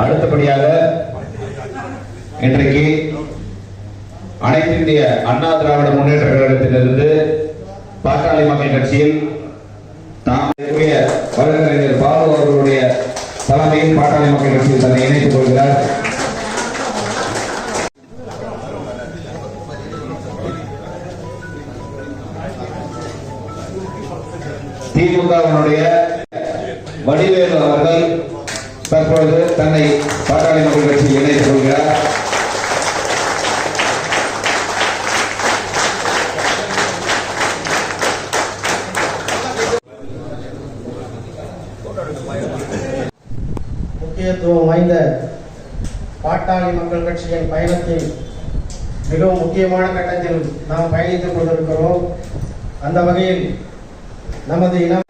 அடுத்தபடியாக இன்றைக்கு அனைத்து இந்திய அண்ணா திராவிட முன்னேற்ற கழகத்திலிருந்து பாட்டாளி மக்கள் கட்சியில் தாம் வழக்கறிஞர் பாலு அவர்களுடைய தலைமையில் பாட்டாளி மக்கள் கட்சியில் தன்னை இணைத்துக் கொள்கிறார். திமுகவினுடைய வடிவேலு அவர்கள் தற்பொழுது தன்னை பாட்டாளி மக்கள் கட்சியில் இணைத்துக் கொள்கிறார். முக்கியத்துவம் வாய்ந்த பாட்டாளி மக்கள் கட்சியின் பயணத்தின் மிகவும் முக்கியமான கட்டத்தில் நாம் பயணித்துக் கொண்டிருக்கிறோம். அந்த வகையில் நமது இனம்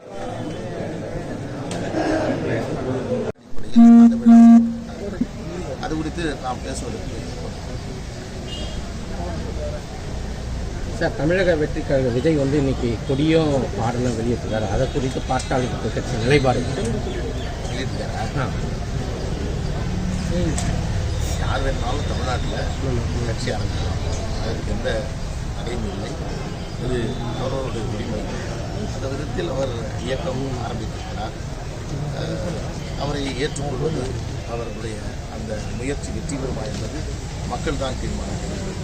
அது குறித்து நாம் பேசுவதற்கு சார் தமிழக வெற்றி கழக விஜய் வந்து இன்னைக்கு கொடியும் பாடலும் வெளியிட்டிருக்காரு. அதை குறித்து பாட்டாளி கட்சி நிலைப்பாடு. யார் வேணாலும் தமிழ்நாட்டில் கட்சி ஆரம்பிக்கலாம் அதற்கு எந்த தடையும் இல்லை. இது அவரோட உரிமை. அந்த விதத்தில் அவர் இயக்கமும் ஆரம்பித்திருக்கிறார். அவரை ஏற்றுக்கொள்வது அவர்களுடைய அந்த முயற்சி வெற்றி பெறுமா என்பது மக்கள் தான் தீர்மானிக்கிறார்கள்